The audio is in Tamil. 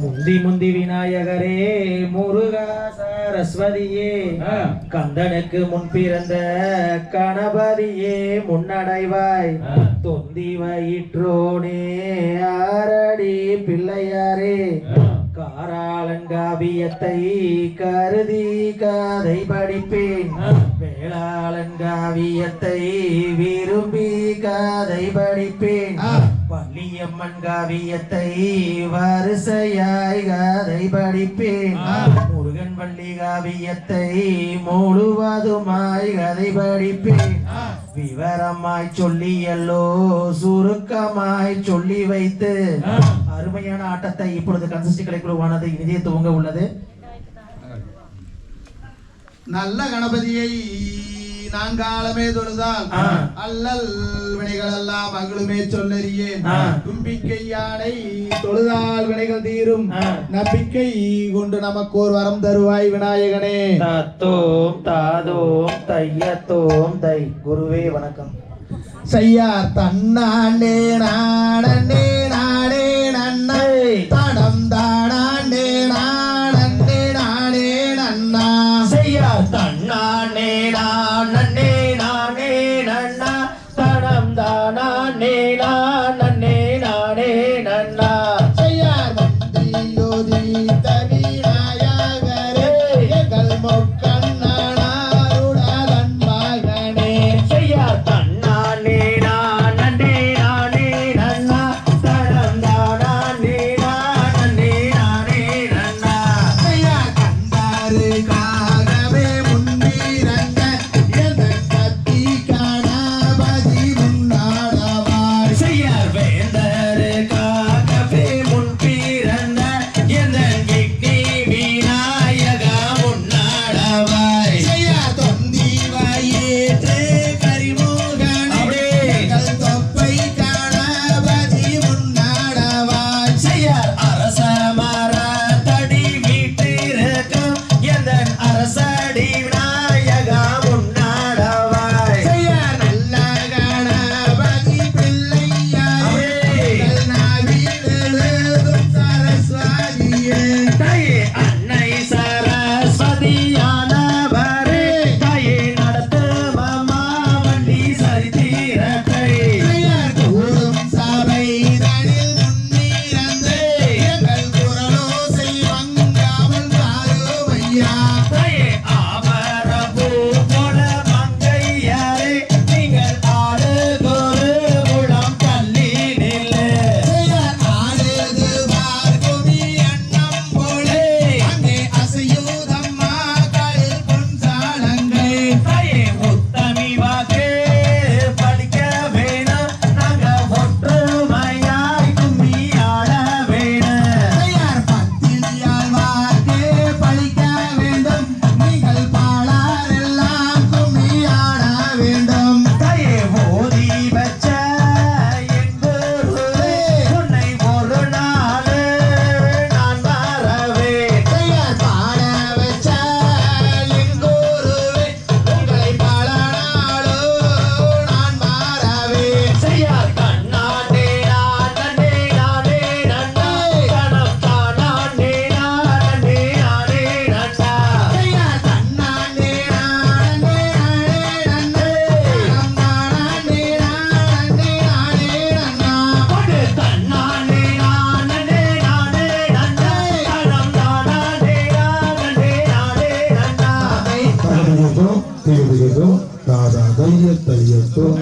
முந்தி முந்தி விநாயகரே முருகா சரஸ்வதியே. கந்தனுக்கு முன் பிறந்த கணபதியே முன்னடைவாய். தொந்தி வயிற்றோனே ஆரடி பிள்ளையாரே. காராளங்காவியத்தை கருதி கதை படிப்பேன். வேளாளங்காவியத்தை விரும்பி கதை படிப்பேன் ஆ. பள்ளியம்மன் காவியத்தை வரிசையாய் கதை படிப்பேன். முருகன் பள்ளி காவியத்தை முழுவதுமாய் கதை படிப்பேன். விவரமாய் சொல்லியல்லோ சுருக்கமாய் சொல்லி வைத்து. அருமையான ஆட்டத்தை இப்பொழுது கன்சிஸ்டி கலைக்குழுவானது இனிதே துவங்க உள்ளது நல்ல கணபதியை நான் காலமே தொழுதால். அல்லல் வினைகள் எல்லாம் அகலுமே சொல்லறியேன் ஆ. தும்பிக்கை யானை தொழுதால் வினைகள் தீரும். நம்பிக்கை கொண்டு நமக்கு ஒரு வரம் தருவாய் விநாயகனே. தத்தோம் தாதோம் தையத்தோம் தை. குருவே வணக்கம். செய்யா தன்னாண்டே நாடண்டே நாடே நன்னை. தடம் தாடாண்டே நாடண்டே நாடே நன்னா. செய்யார் தன்னானே நானே நானே அரச மர தடி வீட்டிருக்கும் எந்த அரசடி தரியதும் திருவியதும் தாதா தைரிய தைரியத்தும்